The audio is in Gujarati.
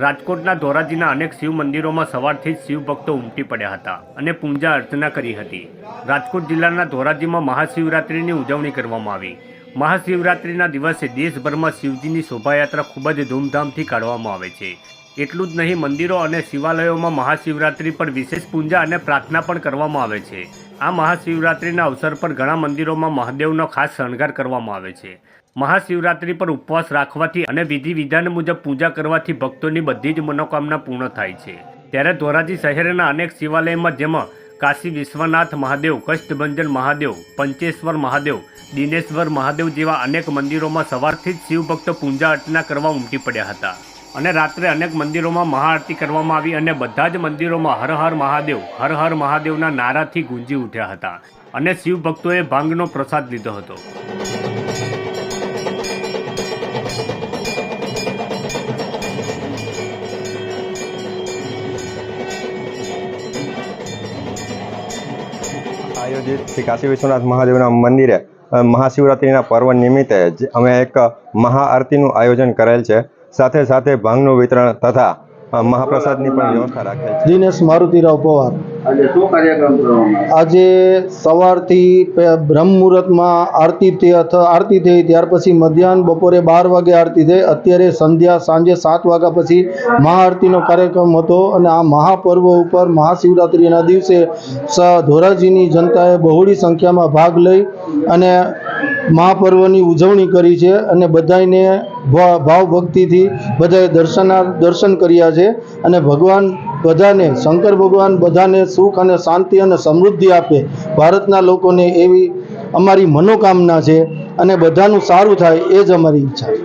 રાજકોટના ધોરાજીના અનેક શિવ મંદિરોમાં સવારથી જ શિવભક્તો ઉમટી પડ્યા હતા અને પૂજા અર્ચના કરી હતી. રાજકોટ જિલ્લાના ધોરાજીમાં મહાશિવરાત્રિની ઉજવણી કરવામાં આવી. મહાશિવરાત્રિના દિવસે દેશભરમાં શિવજીની શોભાયાત્રા ખૂબ જ ધૂમધામથી કાઢવામાં આવે છે. એટલું જ નહીં, મંદિરો અને શિવાલયોમાં મહાશિવરાત્રિ પર વિશેષ પૂજા અને પ્રાર્થના પણ કરવામાં આવે છે. આ મહાશિવરાત્રિના અવસર પર ઘણા મંદિરોમાં મહાદેવનો ખાસ શણગાર કરવામાં આવે છે. મહાશિવરાત્રિ પર ઉપવાસ રાખવાથી અને વિધિ વિધાન મુજબ પૂજા કરવાથી ભક્તોની બધી જ મનોકામના પૂર્ણ થાય છે. ત્યારે ધોરાજી શહેરના અનેક શિવાલયમાં જેમાં કાશી વિશ્વનાથ મહાદેવ, કષ્ટભંજન મહાદેવ, પંચેશ્વર મહાદેવ, દિનેશ્વર મહાદેવ જેવા અનેક મંદિરોમાં સવારથી જ શિવભક્તો પૂજા અર્ચના કરવા ઉમટી પડ્યા હતા. અને રાત્રે અનેક મંદિરોમાં મહાઆરતી કરવામાં આવી અને બધા જ મંદિરોમાં હર હર મહાદેવ, હર હર મહાદેવના નારાથી ગુંજી ઉઠ્યા હતા અને શિવભક્તોએ ભાંગનો પ્રસાદ લીધો હતો. આયોજિત શ્રી કાશી વિશ્વનાથ મહાદેવના મંદિરે મહાશિવરાત્રિના પર્વ નિમિત્તે અમે એક મહાઆરતીનું આયોજન કરેલ છે. સાથે સાથે ભાંગનું વિતરણ તથા મહાપ્રસાદની પણ વ્યવસ્થા રાખેલ છે દિનેશ મારુતિરાવ પવાર? આજે સવારથી બ્રહ્મ મુહૂર્તમાં આરતી થઈ આરતી થઈ ત્યાર પછી મધ્યાહન બપોરે બાર વાગે આરતી થઈ અત્યારે સંધ્યા સાંજે સાત વાગ્યા પછી મહાઆરતીનો કાર્યક્રમ હતો અને આ મહાપર્વ ઉપર મહાશિવરાત્રિના દિવસે ધોરાજીની જનતાએ બહોળી સંખ્યામાં ભાગ લઈ અને મહાપર્વની ઉજવણી કરી છે અને બધાને ભાવ ભક્તિથી બધાએ દર્શના દર્શન કર્યા છે અને ભગવાન બધાને, શંકર ભગવાન બધાને સુખ અને શાંતિ અને સમૃદ્ધિ આપે. ભારતના લોકોને એવી અમારી મનોકામના છે અને બધાનું સારું થાય એ જ અમારી ઈચ્છા છે.